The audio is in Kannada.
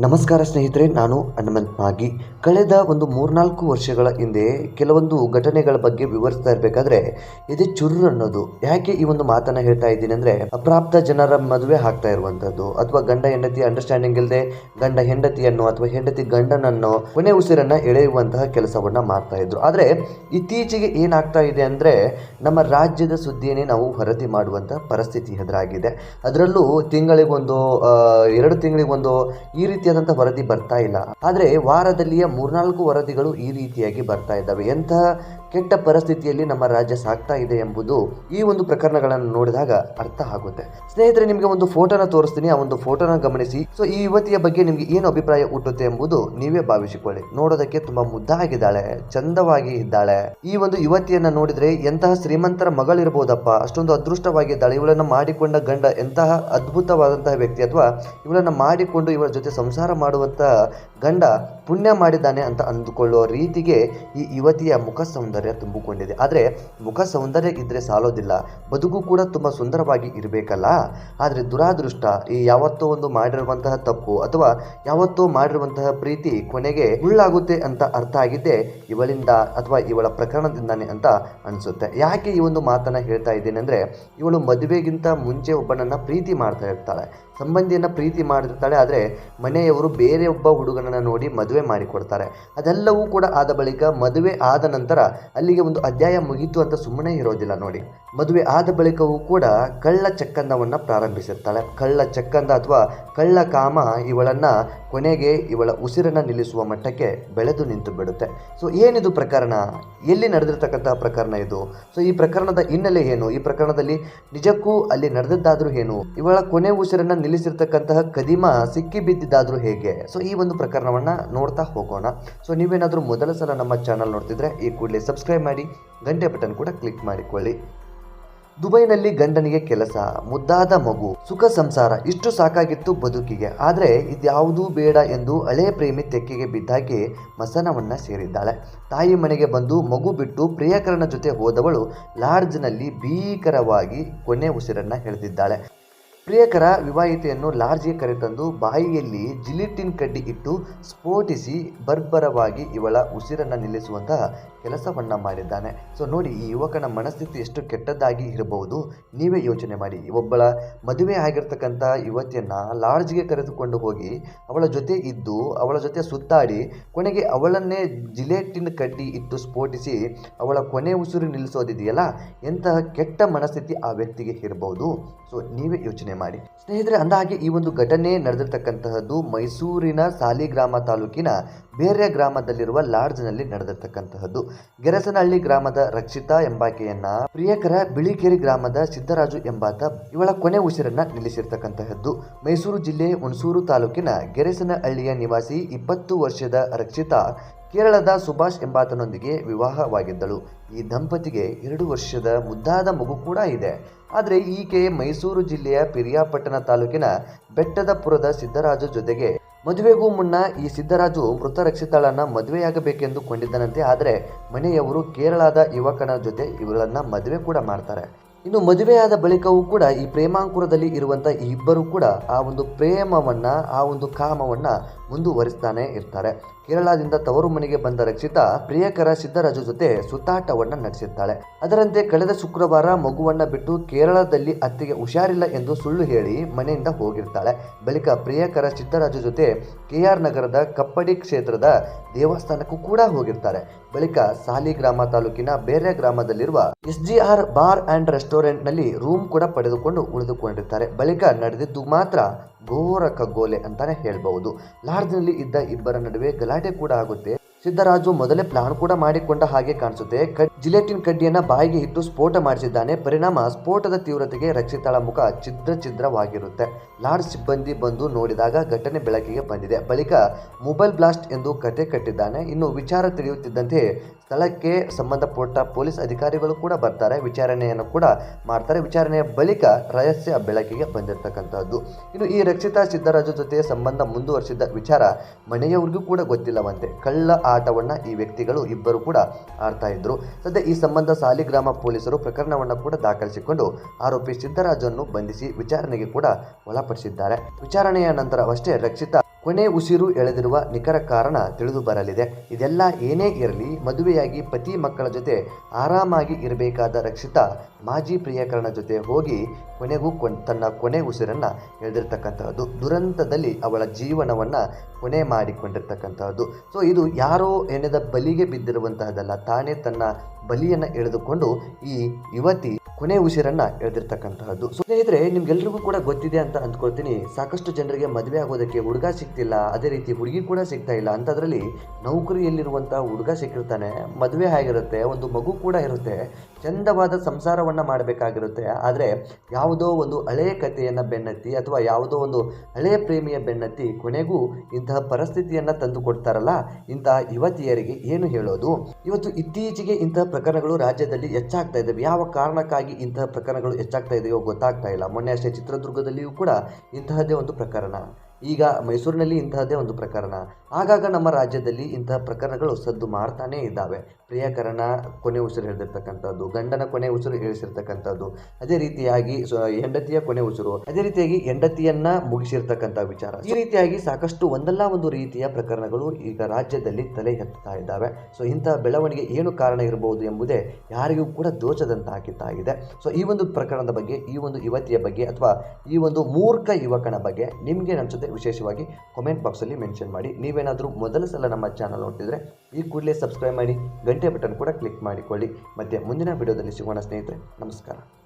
ನಮಸ್ಕಾರ ಸ್ನೇಹಿತರೆ, ನಾನು ಹನುಮಂತ್ ಮಾಗಿ. ಕಳೆದ ಒಂದು ಮೂರ್ನಾಲ್ಕು ವರ್ಷಗಳ ಹಿಂದೆ ಕೆಲವೊಂದು ಘಟನೆಗಳ ಬಗ್ಗೆ ವಿವರಿಸ್ತಾ ಇರಬೇಕಾದ್ರೆ, ಇದು ಚುರ್ರು ಅನ್ನೋದು. ಯಾಕೆ ಈ ಒಂದು ಮಾತನ್ನ ಹೇಳ್ತಾ ಇದ್ದೀನಿ ಅಂದ್ರೆ, ಅಪ್ರಾಪ್ತ ಜನರ ಮದುವೆ ಆಗ್ತಾ ಇರುವಂತದ್ದು ಅಥವಾ ಗಂಡ ಹೆಂಡತಿ ಅಂಡರ್ಸ್ಟ್ಯಾಂಡಿಂಗ್ ಇಲ್ಲದೆ ಗಂಡ ಹೆಂಡತಿಯನ್ನು ಅಥವಾ ಹೆಂಡತಿ ಗಂಡನನ್ನು ಕೊನೆ ಉಸಿರನ್ನ ಎಳೆಯುವಂತಹ ಕೆಲಸವನ್ನ ಮಾಡ್ತಾ ಇದ್ರು. ಆದ್ರೆ, ಇತ್ತೀಚೆಗೆ ಏನಾಗ್ತಾ ಇದೆ ಅಂದ್ರೆ, ನಮ್ಮ ರಾಜ್ಯದ ಸುದ್ದಿಯನ್ನೇ ನಾವು ವರದಿ ಮಾಡುವಂತಹ ಪರಿಸ್ಥಿತಿ ಎದುರಾಗಿದೆ. ಅದರಲ್ಲೂ ತಿಂಗಳಿಗೊಂದು ಎರಡು ತಿಂಗಳಿಗೊಂದು ಈ ರೀತಿಯಾದಂಥ ವರದಿ ಬರ್ತಾ ಇಲ್ಲ. ಆದರೆ ವಾರದಲ್ಲಿಯ ಮೂರ್ನಾಲ್ಕು ವರದಿಗಳು ಈ ರೀತಿಯಾಗಿ ಬರ್ತಾ ಇದ್ದಾವೆ. ಎಂತಹ ಕೆಟ್ಟ ಪರಿಸ್ಥಿತಿಯಲ್ಲಿ ನಮ್ಮ ರಾಜ್ಯ ಸಾಗ್ತಾ ಇದೆ ಎಂಬುದು ಈ ಒಂದು ಪ್ರಕರಣಗಳನ್ನು ನೋಡಿದಾಗ ಅರ್ಥ ಆಗುತ್ತೆ. ಸ್ನೇಹಿತರೆ, ನಿಮಗೆ ಒಂದು ಫೋಟೋನ ತೋರಿಸ್ತೀನಿ. ಆ ಒಂದು ಫೋಟೋನ ಗಮನಿಸಿ. ಸೊ ಈ ಯುವತಿಯ ಬಗ್ಗೆ ನಿಮಗೆ ಏನು ಅಭಿಪ್ರಾಯ ಹುಟ್ಟುತ್ತೆ ಎಂಬುದು ನೀವೇ ಭಾವಿಸಿಕೊಳ್ಳಿ. ನೋಡೋದಕ್ಕೆ ತುಂಬಾ ಮುದ್ದಾಗಿದ್ದಾಳೆ ಚಂದವಾಗಿ ಇದ್ದಾಳೆ ಈ ಒಂದು ಯುವತಿಯನ್ನ ನೋಡಿದ್ರೆ ಎಂತಹ ಶ್ರೀಮಂತರ ಮಗಳಿರಬಹುದಪ್ಪ ಅಷ್ಟೊಂದು ಅದೃಷ್ಟವಾಗಿದ್ದಾಳೆ ಇವಳನ್ನ ಮಾಡಿಕೊಂಡ ಗಂಡ ಎಂತಹ ಅದ್ಭುತವಾದಂತಹ ವ್ಯಕ್ತಿ ಅಥವಾ ಇವಳನ್ನ ಮಾಡಿಕೊಂಡು ಇವಳ ಜೊತೆ ಸಂಸಾರ ಮಾಡುವಂತ ಗಂಡ ಪುಣ್ಯ ಮಾಡಿದ್ದಾನೆ ಅಂತ ಅಂದುಕೊಳ್ಳುವ ರೀತಿಗೆ ಈ ಯುವತಿಯ ಮುಖ ಸೌಂದರ್ಯ ತುಂಬಿಕೊಂಡಿದೆ. ಆದರೆ ಮುಖ ಸೌಂದರ್ಯ ಇದ್ದರೆ ಸಾಲೋದಿಲ್ಲ. ಬದುಕು ಕೂಡ ತುಂಬ ಸುಂದರವಾಗಿ ಇರಬೇಕಲ್ಲ? ಆದರೆ ದುರಾದೃಷ್ಟ, ಈ ಯಾವತ್ತೋ ಒಂದು ಮಾಡಿರುವಂತಹ ತಪ್ಪು ಅಥವಾ ಯಾವತ್ತೋ ಮಾಡಿರುವಂತಹ ಪ್ರೀತಿ ಕೊನೆಗೆ ಉಳ್ಳಾಗುತ್ತೆ ಅಂತ ಅರ್ಥ ಆಗಿದ್ದೆ ಇವಳಿಂದ ಅಥವಾ ಇವಳ ಪ್ರಕರಣದಿಂದಾನೆ ಅಂತ ಅನಿಸುತ್ತೆ. ಯಾಕೆ ಈ ಒಂದು ಮಾತನ್ನು ಹೇಳ್ತಾ ಇದ್ದೇನೆ ಅಂದರೆ ಇವಳು ಮದುವೆಗಿಂತ ಮುಂಚೆ ಒಬ್ಬನನ್ನು ಪ್ರೀತಿ ಮಾಡ್ತಾ ಇರ್ತಾಳೆ. ಸಂಬಂಧಿಯನ್ನ ಪ್ರೀತಿ ಮಾಡಿರ್ತಾಳೆ, ಆದರೆ ಮನೆಯವರು ಬೇರೆ ಒಬ್ಬ ಹುಡುಗನನ್ನ ನೋಡಿ ಮದುವೆ ಮಾಡಿಕೊಡ್ತಾರೆ. ಅದೆಲ್ಲವೂ ಕೂಡ ಆದ ಬಳಿಕ ಮದುವೆ ಆದ ನಂತರ ಅಲ್ಲಿಗೆ ಒಂದು ಅಧ್ಯಾಯ ಮುಗೀತು ಅಂತ ಸುಮ್ಮನೆ ಇರೋದಿಲ್ಲ ನೋಡಿ. ಮದುವೆ ಆದ ಬಳಿಕವೂ ಕೂಡ ಕಳ್ಳ ಚಕ್ಕಂದವನ್ನು ಪ್ರಾರಂಭಿಸಿರ್ತಾಳೆ ಕಳ್ಳ ಚಕ್ಕಂದ ಅಥವಾ ಕಳ್ಳ ಕಾಮ ಇವಳನ್ನ ಕೊನೆಗೆ ಇವಳ ಉಸಿರನ್ನ ನಿಲ್ಲಿಸುವ ಮಟ್ಟಕ್ಕೆ ಬೆಳೆದು ನಿಂತು ಬಿಡುತ್ತೆ. ಸೊ ಏನಿದು ಪ್ರಕರಣ? ಎಲ್ಲಿ ನಡೆದಿರ್ತಕ್ಕಂತಹ ಪ್ರಕರಣ ಇದು? ಸೊ ಈ ಪ್ರಕರಣದ ಹಿನ್ನೆಲೆ ಏನು? ಈ ಪ್ರಕರಣದಲ್ಲಿ ನಿಜಕ್ಕೂ ಅಲ್ಲಿ ನಡೆದದ್ದಾದ್ರೂ ಏನು? ಇವಳ ಕೊನೆ ಉಸಿರನ್ನ ನಿಲ್ಲಿಸಿರ್ತಕ್ಕಂತಹ ಕದಿಮ ಸಿಕ್ಕಿ ಬಿದ್ದಿದ್ದಾದ್ರೂ ಹೇಗೆ? ಸೊ ಈ ಒಂದು ಪ್ರಕರಣವನ್ನ ನೋಡ್ತಾ ಹೋಗೋಣ. ಸೊ ನೀವೇನಾದರೂ ಮೊದಲ ಸಲ ನಮ್ಮ ಚಾನಲ್ ನೋಡ್ತಿದ್ರೆ ಈ ಕೂಡಲೇ ಸಬ್ಸ್ಕ್ರೈಬ್ ಮಾಡಿ, ಗಂಟೆ ಬಟನ್ ಕೂಡ ಕ್ಲಿಕ್ ಮಾಡಿಕೊಳ್ಳಿ. ದುಬೈನಲ್ಲಿ ಗಂಡನಿಗೆ ಕೆಲಸ, ಮುದ್ದಾದ ಮಗು, ಸುಖ ಸಂಸಾರ, ಇಷ್ಟು ಸಾಕಾಗಿತ್ತು ಬದುಕಿಗೆ. ಆದರೆ ಇದ್ಯಾವುದೂ ಬೇಡ ಎಂದು ಹಳೆ ಪ್ರೇಮಿ ತೆಕ್ಕೆಗೆ ಬಿದ್ದಾಗಿ ಮಸನವನ್ನ ಸೇರಿದ್ದಾಳೆ. ತಾಯಿ ಮನೆಗೆ ಬಂದು ಮಗು ಬಿಟ್ಟು ಪ್ರಿಯಕರನ ಜೊತೆ ಹೋದವಳು ಲಾಡ್ಜ್ನಲ್ಲಿ ಭೀಕರವಾಗಿ ಕೊನೆ ಉಸಿರನ್ನ ಎಳೆದಿದ್ದಾಳೆ. ಪ್ರಿಯಕರ ವಿವಾಹಿತೆಯನ್ನು ಲಾಡ್ಜ್ಗೆ ಕರೆತಂದು ಬಾಯಿಯಲ್ಲಿ ಜಿಲಿಟಿನ್ ಕಡ್ಡಿ ಇಟ್ಟು ಸ್ಫೋಟಿಸಿ ಬರ್ಬರವಾಗಿ ಇವಳ ಉಸಿರನ್ನು ನಿಲ್ಲಿಸುವಂತಹ ಕೆಲಸವನ್ನು ಮಾಡಿದ್ದಾನೆ. ಸೊ ನೋಡಿ, ಈ ಯುವಕನ ಮನಸ್ಥಿತಿ ಎಷ್ಟು ಕೆಟ್ಟದ್ದಾಗಿ ಇರಬಹುದು. ನೀವೇ ಯೋಚನೆ ಮಾಡಿ. ಒಬ್ಬಳ ಮದುವೆ ಆಗಿರ್ತಕ್ಕಂಥ ಯುವತಿಯನ್ನು ಲಾಡ್ಜ್ಗೆ ಕರೆದುಕೊಂಡು ಹೋಗಿ ಅವಳ ಜೊತೆ ಇದ್ದು, ಅವಳ ಜೊತೆ ಸುತ್ತಾಡಿ, ಕೊನೆಗೆ ಅವಳನ್ನೇ ಜಿಲೆಟಿನ್ ಕಡ್ಡಿ ಇಟ್ಟು ಸ್ಫೋಟಿಸಿ ಅವಳ ಕೊನೆ ಉಸಿರು ನಿಲ್ಲಿಸೋದಿದೆಯಲ್ಲ? ಎಂತಹ ಕೆಟ್ಟ ಮನಸ್ಥಿತಿ ಆ ವ್ಯಕ್ತಿಗೆ ಇರಬಹುದು. ಸೊ ನೀವೇ ಯೋಚನೆ ಮಾಡಿ. ಸ್ನೇಹಿತರೆ, ಅಂದಹಾಗೆ ಈ ಒಂದು ಘಟನೆ ನಡೆದಿರ್ತಕ್ಕಂತಹದ್ದು ಮೈಸೂರಿನ ಸಾಲಿಗ್ರಾಮ ತಾಲೂಕಿನ ಬೇರೆ ಗ್ರಾಮದಲ್ಲಿರುವ ಲಾಡ್ಜ್ನಲ್ಲಿ ನಡೆದಿರ್ತಕ್ಕಂತಹದ್ದು. ಗೆರಸನಹಳ್ಳಿ ಗ್ರಾಮದ ರಕ್ಷಿತಾ ಎಂಬಾಕೆಯನ್ನ ಪ್ರಿಯಕರ ಬಿಳಿಕೆರೆ ಗ್ರಾಮದ ಸಿದ್ದರಾಜು ಎಂಬಾತ ಇವಳ ಕೊನೆ ಉಸಿರನ್ನ ನಿಲ್ಲಿಸಿರ್ತಕ್ಕಂತಹದ್ದು. ಮೈಸೂರು ಜಿಲ್ಲೆ ಹುಣಸೂರು ತಾಲೂಕಿನ ಗೆರಸನಹಳ್ಳಿಯ ನಿವಾಸಿ, ಇಪ್ಪತ್ತು ವರ್ಷದ ರಕ್ಷಿತಾ ಕೇರಳದ ಸುಭಾಷ್ ಎಂಬಾತನೊಂದಿಗೆ ವಿವಾಹವಾಗಿದ್ದಳು. ಈ ದಂಪತಿಗೆ ಎರಡು ವರ್ಷದ ಮುದ್ದಾದ ಮಗು ಕೂಡ ಇದೆ. ಆದರೆ ಈಕೆ ಮೈಸೂರು ಜಿಲ್ಲೆಯ ಪಿರಿಯಾಪಟ್ಟಣ ತಾಲೂಕಿನ ಬೆಟ್ಟದಪುರದ ಸಿದ್ದರಾಜು ಜೊತೆಗೆ ಮದುವೆಗೂ ಮುನ್ನ ಈ ಸಿದ್ದರಾಜು ಮೃತ ರಕ್ಷಿತಾಳನ್ನ ಮದುವೆಯಾಗಬೇಕೆಂದು ಕೊಂಡಿದ್ದನಂತೆ ಆದರೆ ಮನೆಯವರು ಕೇರಳದ ಯುವಕನ ಜೊತೆ ಇವಳನ್ನ ಮದುವೆ ಕೂಡ ಮಾಡ್ತಾರೆ. ಇನ್ನು ಮದುವೆಯಾದ ಬಳಿಕವೂ ಕೂಡ ಈ ಪ್ರೇಮಾಂಕುರದಲ್ಲಿ ಇರುವಂತ ಈ ಇಬ್ಬರು ಕೂಡ ಆ ಒಂದು ಪ್ರೇಮವನ್ನ, ಆ ಒಂದು ಕಾಮವನ್ನ ಮುಂದುವರಿಸ್ತಾನೆ ಇರ್ತಾರೆ. ಕೇರಳದಿಂದ ತವರು ಮನೆಗೆ ಬಂದ ರಕ್ಷಿತಾ, ಪ್ರಿಯಕರ ಸಿದ್ದರಾಜು ಜೊತೆ ಸುತ್ತಾಟವನ್ನ ನಡೆಸಿರ್ತಾಳೆ. ಅದರಂತೆ ಕಳೆದ ಶುಕ್ರವಾರ ಮಗುವನ್ನ ಬಿಟ್ಟು ಕೇರಳದಲ್ಲಿ ಅತ್ತೆಗೆ ಹುಷಾರಿಲ್ಲ ಎಂದು ಸುಳ್ಳು ಹೇಳಿ ಮನೆಯಿಂದ ಹೋಗಿರ್ತಾಳೆ. ಬಳಿಕ ಪ್ರಿಯಕರ ಸಿದ್ದರಾಜು ಜೊತೆ ಕೆಆರ್ ನಗರದ ಕಪ್ಪಡಿ ಕ್ಷೇತ್ರದ ದೇವಸ್ಥಾನಕ್ಕೂ ಕೂಡ ಹೋಗಿರ್ತಾರೆ. ಬಳಿಕ ಸಾಲಿಗ್ರಾಮ ತಾಲೂಕಿನ ಬೇರೆ ಗ್ರಾಮದಲ್ಲಿರುವ S G R bar and restaurant ನಲ್ಲಿ ರೂಮ್ ಕೂಡ ಪಡೆದುಕೊಂಡು ಉಳಿದುಕೊಂಡಿರ್ತಾರೆ. ಬಳಿಕ ನಡೆದಿದ್ದು ಮಾತ್ರ ಘೋರ ಕಗ್ಗೋಲೆ ಅಂತಾನೆ ಹೇಳಬಹುದು. ಲಾಡ್ಜ್ನಲ್ಲಿ ಇದ್ದ ಇಬ್ಬರ ನಡುವೆ ಗಲಾಟೆ ಕೂಡ ಆಗುತ್ತೆ. ಸಿದ್ದರಾಜು ಮೊದಲೇ ಪ್ಲಾನ್ ಕೂಡ ಮಾಡಿಕೊಂಡ ಹಾಗೆ ಕಾಣಿಸುತ್ತೆ. ಜಿಲೆಟಿನ್ ಕಡ್ಡಿಯನ್ನ ಬಾಯಿಗೆ ಇಟ್ಟು ಸ್ಫೋಟ ಮಾಡಿಸಿದ್ದಾನೆ. ಪರಿಣಾಮ ಸ್ಫೋಟದ ತೀವ್ರತೆಗೆ ರಕ್ಷಿತಾಳ ಮುಖ ಛಿದ್ರ ಛಿದ್ರವಾಗಿರುತ್ತೆ ಲಾರ್ಡ್ ಸಿಬ್ಬಂದಿ ಬಂದು ನೋಡಿದಾಗ ಘಟನೆ ಬೆಳಕಿಗೆ ಬಂದಿದೆ. ಬಳಿಕ ಮೊಬೈಲ್ ಬ್ಲಾಸ್ಟ್ ಎಂದು ಕತೆ ಕಟ್ಟಿದ್ದಾನೆ. ಇನ್ನು ವಿಚಾರ ತಿಳಿಯುತ್ತಿದ್ದಂತೆ ಸ್ಥಳಕ್ಕೆ ಸಂಬಂಧಪಟ್ಟ ಪೊಲೀಸ್ ಅಧಿಕಾರಿಗಳು ಕೂಡ ಬರ್ತಾರೆ. ವಿಚಾರಣೆಯನ್ನು ಕೂಡ ಮಾಡ್ತಾರೆ. ವಿಚಾರಣೆಯ ಬಳಿಕ ರಹಸ್ಯ ಬೆಳಕಿಗೆ ಬಂದಿರತಕ್ಕಂಥದ್ದು. ಇನ್ನು ಈ ರಕ್ಷಿತಾ ಸಿದ್ದರಾಜು ಜೊತೆ ಸಂಬಂಧ ಮುಂದುವರಿಸಿದ್ದ ವಿಚಾರ ಮನೆಯವರಿಗೂ ಕೂಡ ಗೊತ್ತಿಲ್ಲವಂತೆ. ಕಳ್ಳ ಆಟವನ್ನ ಈ ವ್ಯಕ್ತಿಗಳು ಇಬ್ಬರು ಕೂಡ ಆಡ್ತಾ ಇದ್ರು. ಸದ್ಯ ಈ ಸಂಬಂಧ ಸಾಲಿಗ್ರಾಮ ಪೊಲೀಸರು ಪ್ರಕರಣವನ್ನು ಕೂಡ ದಾಖಲಿಸಿಕೊಂಡು ಆರೋಪಿ ಸಿದ್ದರಾಜನ್ನು ಬಂಧಿಸಿ ವಿಚಾರಣೆಗೆ ಕೂಡ ಒಳಪಡಿಸಿದ್ದಾರೆ. ವಿಚಾರಣೆಯ ನಂತರವಷ್ಟೇ ರಕ್ಷಿತಾ ಕೊನೆ ಉಸಿರು ಎಳೆದಿರುವ ನಿಖರ ಕಾರಣ ತಿಳಿದು ಬರಲಿದೆ. ಇದೆಲ್ಲ ಏನೇ ಇರಲಿ, ಮದುವೆಯಾಗಿ ಪತಿ ಮಕ್ಕಳ ಜೊತೆ ಆರಾಮಾಗಿ ಇರಬೇಕಾದ ರಕ್ಷಿತಾ ಮಾಜಿ ಪ್ರಿಯಕರಣ ಜೊತೆ ಹೋಗಿ ಕೊನೆಗೂ ಕೊನ್, ತನ್ನ ಕೊನೆ ಉಸಿರನ್ನು ಎಳೆದಿರ್ತಕ್ಕಂಥದ್ದು ದುರಂತದಲ್ಲಿ ಅವಳ ಜೀವನವನ್ನು ಕೊನೆ ಮಾಡಿಕೊಂಡಿರ್ತಕ್ಕಂಥದ್ದು ಸೊ ಇದು ಯಾರೋ ಎಣೆದ ಬಲಿಗೆ ಬಿದ್ದಿರುವಂತಹದ್ದಲ್ಲ, ತಾನೇ ತನ್ನ ಬಲಿಯನ್ನು ಎಳೆದುಕೊಂಡು ಈ ಯುವತಿ ಕೊನೆ ಉಸಿರನ್ನ ಎಳೆದಿರ್ತಕ್ಕಂತಹದ್ದು. ಸೊ ಸ್ನೇಹಿತರೆ, ನಿಮ್ಗೆಲ್ರಿಗೂ ಕೂಡ ಗೊತ್ತಿದೆ ಅಂತ ಅಂದ್ಕೊಳ್ತೀನಿ. ಸಾಕಷ್ಟು ಜನರಿಗೆ ಮದುವೆ ಆಗೋದಕ್ಕೆ ಹುಡುಗ ಸಿಗ್ತಿಲ್ಲ. ಅದೇ ರೀತಿ ಹುಡುಗಿ ಕೂಡ ಸಿಗ್ತಾ ಇಲ್ಲ. ಅಂಥದ್ರಲ್ಲಿ ನೌಕರಿಯಲ್ಲಿರುವಂಥ ಹುಡುಗ ಸಿಕ್ಕಿರ್ತಾನೆ. ಮದುವೆ ಆಗಿರುತ್ತೆ. ಒಂದು ಮಗು ಕೂಡ ಇರುತ್ತೆ. ಚಂದವಾದ ಸಂಸಾರವನ್ನು ಮಾಡಬೇಕಾಗಿರುತ್ತೆ. ಆದರೆ ಯಾವುದೋ ಒಂದು ಹಳೆಯ ಕಥೆಯನ್ನು ಬೆನ್ನತ್ತಿ ಅಥವಾ ಯಾವುದೋ ಒಂದು ಹಳೆಯ ಪ್ರೇಮಿಯ ಬೆನ್ನತ್ತಿ ಕೊನೆಗೂ ಇಂತಹ ಪರಿಸ್ಥಿತಿಯನ್ನು ತಂದು ಕೊಡ್ತಾರಲ್ಲ ಇಂತಹ ಯುವತಿಯರಿಗೆ ಏನು ಹೇಳೋದು? ಇವತ್ತು ಇತ್ತೀಚೆಗೆ ಇಂತಹ ಪ್ರಕರಣಗಳು ರಾಜ್ಯದಲ್ಲಿ ಹೆಚ್ಚಾಗ್ತಾ ಇದ್ದಾವೆ. ಯಾವ ಕಾರಣಕ್ಕಾಗಿ ಇಂತಹ ಪ್ರಕರಣಗಳು ಹೆಚ್ಚಾಗ್ತಾ ಇದೆಯೋ ಗೊತ್ತಾಗ್ತಾ ಇಲ್ಲ. ಮೊನ್ನೆ ಅಷ್ಟೇ ಚಿತ್ರದುರ್ಗದಲ್ಲಿಯೂ ಕೂಡ ಇಂತಹದ್ದೇ ಒಂದು ಪ್ರಕರಣ. ಈಗ ಮೈಸೂರಿನಲ್ಲಿ ಇಂತಹದ್ದೇ ಒಂದು ಪ್ರಕರಣ. ಆಗಾಗ ನಮ್ಮ ರಾಜ್ಯದಲ್ಲಿ ಇಂತಹ ಪ್ರಕರಣಗಳು ಸದ್ದು ಮಾಡ್ತಾನೇ ಇದ್ದಾವೆ. ಪ್ರಿಯಕರಣ ಕೊನೆ ಉಸಿರು ಹಿಡಿದಿರ್ತಕ್ಕಂಥದ್ದು, ಗಂಡನ ಕೊನೆ ಉಸಿರು ಇಳಿಸಿರ್ತಕ್ಕಂಥದ್ದು, ಅದೇ ರೀತಿಯಾಗಿ ಹೆಂಡತಿಯ ಕೊನೆ ಉಸಿರು, ಅದೇ ರೀತಿಯಾಗಿ ಹೆಂಡತಿಯನ್ನ ಮುಗಿಸಿರ್ತಕ್ಕಂಥ ವಿಚಾರ. ಈ ರೀತಿಯಾಗಿ ಸಾಕಷ್ಟು ಒಂದಲ್ಲ ಒಂದು ರೀತಿಯ ಪ್ರಕರಣಗಳು ಈಗ ರಾಜ್ಯದಲ್ಲಿ ತಲೆ ಎತ್ತಾ ಇದ್ದಾವೆ. ಸೊ, ಇಂತಹ ಬೆಳವಣಿಗೆ ಏನು ಕಾರಣ ಇರಬಹುದು ಎಂಬುದೇ ಯಾರಿಗೂ ಕೂಡ ದೋಚದಂತಾಗಿದ್ದಾಗಿದೆ ಸೊ, ಈ ಒಂದು ಪ್ರಕರಣದ ಬಗ್ಗೆ, ಈ ಒಂದು ಯುವತಿಯ ಬಗ್ಗೆ ಅಥವಾ ಈ ಒಂದು ಮೂರ್ಖ ಯುವಕನ ಬಗ್ಗೆ ನಿಮಗೆ ಅನಿಸುತ್ತೆ ವಿಶೇಷವಾಗಿ ಕಾಮೆಂಟ್ ಬಾಕ್ಸಲ್ಲಿ ಮೆನ್ಷನ್ ಮಾಡಿ. ನೀವೇನಾದರೂ ಮೊದಲ ಸಲ ನಮ್ಮ ಚಾನಲ್ ನೋಡ್ತಿದ್ರೆ ಈ ಕೂಡಲೇ ಸಬ್ಸ್ಕ್ರೈಬ್ ಮಾಡಿ, ಗಂಟೆ ಬಟನ್ ಕೂಡ ಕ್ಲಿಕ್ ಮಾಡಿಕೊಳ್ಳಿ. ಮತ್ತೆ ಮುಂದಿನ ವಿಡಿಯೋದಲ್ಲಿ ಸಿಗೋಣ ಸ್ನೇಹಿತರೆ, ನಮಸ್ಕಾರ.